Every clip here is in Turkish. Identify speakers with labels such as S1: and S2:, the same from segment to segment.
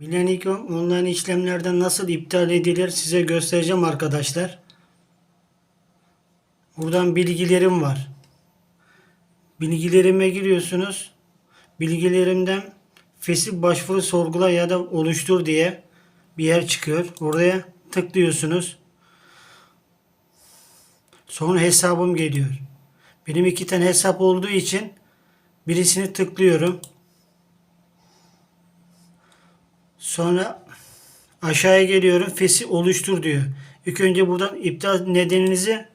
S1: Bilenik online işlemlerden nasıl iptal edilir size göstereceğim arkadaşlar. Buradan bilgilerim var. Bilgilerime giriyorsunuz. Bilgilerimden fesih başvuru sorgula ya da oluştur diye bir yer çıkıyor. Oraya tıklıyorsunuz. Sonra hesabım geliyor. Benim iki tane hesap olduğu için birisini tıklıyorum. Sonra aşağıya geliyorum. Fesih oluştur diyor. İlk önce buradan iptal nedeninizi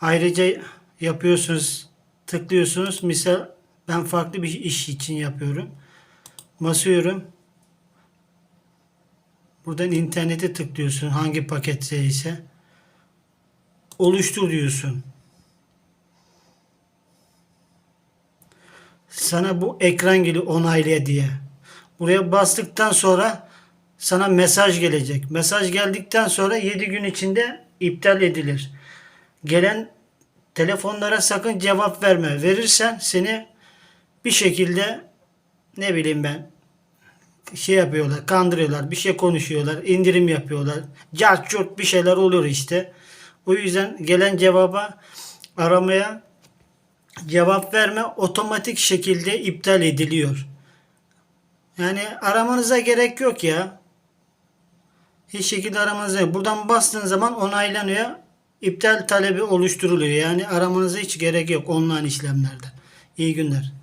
S1: ayrıca yapıyorsunuz. Tıklıyorsunuz. Misal ben farklı bir iş için yapıyorum. Basıyorum. Buradan internete tıklıyorsun. Hangi paketse ise. Oluştur diyorsun. Sana bu ekran geliyor onayla diye. Buraya bastıktan sonra sana mesaj gelecek. Mesaj geldikten sonra 7 gün içinde iptal edilir. Gelen telefonlara sakın cevap verme. Verirsen seni bir şekilde ne bileyim ben şey yapıyorlar, kandırıyorlar, bir şey konuşuyorlar, indirim yapıyorlar. Cart curt bir şeyler oluyor işte. O yüzden gelen cevaba aramaya cevap verme otomatik şekilde iptal ediliyor. Yani aramanıza gerek yok ya. Hiç şekilde aramanıza yok. Buradan bastığın zaman onaylanıyor. İptal talebi oluşturuluyor. Yani aramanıza hiç gerek yok online işlemlerde. İyi günler.